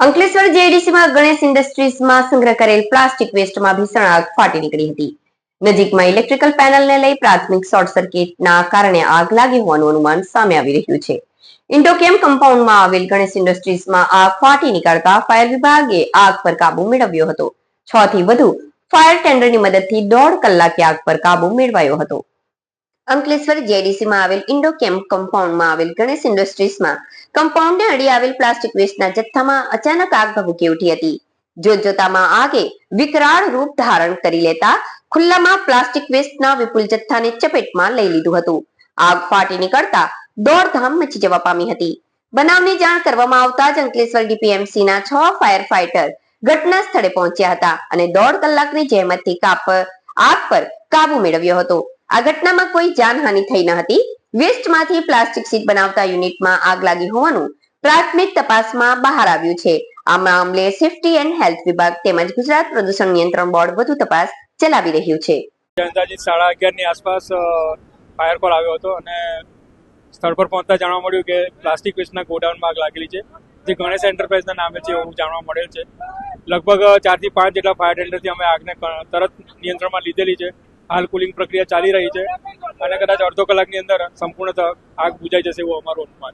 અંકલેશ્વર જેડીસીમાં ગણેશ ઇન્ડસ્ટ્રીઝમાં સંગ્રહ કરેલ પ્લાસ્ટિક વેસ્ટમાં ભીષણ આગ ફાટી નીકળી હતી. નજીકમાં ઇલેક્ટ્રિકલ પેનલને લઈ પ્રાથમિક શોર્ટ સર્કિટના કારણે આગ લાગી હોવાનું અનુમાન સામે આવી રહ્યું છે. ઇન્ડોકેમ કમ્પાઉન્ડમાં આવેલ ગણેશ ઇન્ડસ્ટ્રીઝમાં આગ ફાટી નીકળતા ફાયર વિભાગે આગ પર કાબુ મેળવ્યો હતો. છ થી વધુ ફાયર ટેન્ડરની મદદથી દોઢ કલાકે આગ પર કાબુ મેળવાયો હતો. અંકલેશ્વર જેડીસીમાં આવેલ ઇન્ડોકેમ કમ્પાઉન્ડમાં આવેલ ગણેશ ઇન્ડસ્ટ્રીઝમાં કમ્પાઉન્ડને અડી આવેલ પ્લાસ્ટિક વેસ્ટના જથ્થામાં અચાનક આગ ભભૂકી ઉઠી હતી. જોતજોતામાં આગે વિકરાળ રૂપ ધારણ કરી લેતા ખુલ્લામાં પ્લાસ્ટિક વેસ્ટના વિપુલ જથ્થાને ચપેટમાં લઈ લીધું હતું. આગ ફાટી નીકળતા દોડધામ મચી જવા પામી હતી. બનાવની જાણ કરવામાં આવતા જ અંકલેશ્વર ડીપીએમસીના છ ફાયર ફાઈટર ઘટના સ્થળે પહોંચ્યા હતા અને દોઢ કલાકની જહેમતથી કાપ, આગ પર કાબુ મેળવ્યો હતો. આ ઘટનામાં કોઈ જાનહાનિ થઈ ન હતી. વેસ્ટમાંથી પ્લાસ્ટિક સીટ બનાવતા યુનિટમાં આગ લાગી હોવાનું પ્રાથમિક તપાસમાં બહાર આવ્યું છે. આ મામલે સેફટી એન્ડ હેલ્થ વિભાગ તેમજ ગુજરાત પ્રદૂષણ નિયંત્રણ બોર્ડ વધુ તપાસ ચલાવી રહ્યું છે. અંદાજિત સાડા અગિયારની આસપાસ ફાયર કોલ આવ્યો હતો અને સ્થળ પર પહોંચતા જાણવા મળ્યું કે પ્લાસ્ટિક વેસ્ટના ગોડાઉનમાં આગ લાગેલી છે. જે ગણેશ એન્ટરપ્રાઇઝના નામે છે એવું જાણવા મળેલ છે. લગભગ ચારથી પાંચ જેટલા ફાયર ટેન્ડરથી અમે આગને તરત નિયંત્રણમાં લીધેલી છે. હાલ કુલિંગ પ્રક્રિયા ચાલી રહી છે અને કદાચ અડધો કલાકની અંદર સંપૂર્ણતઃ આગ બુજાઈ જશે એવું અમારું અનુમાન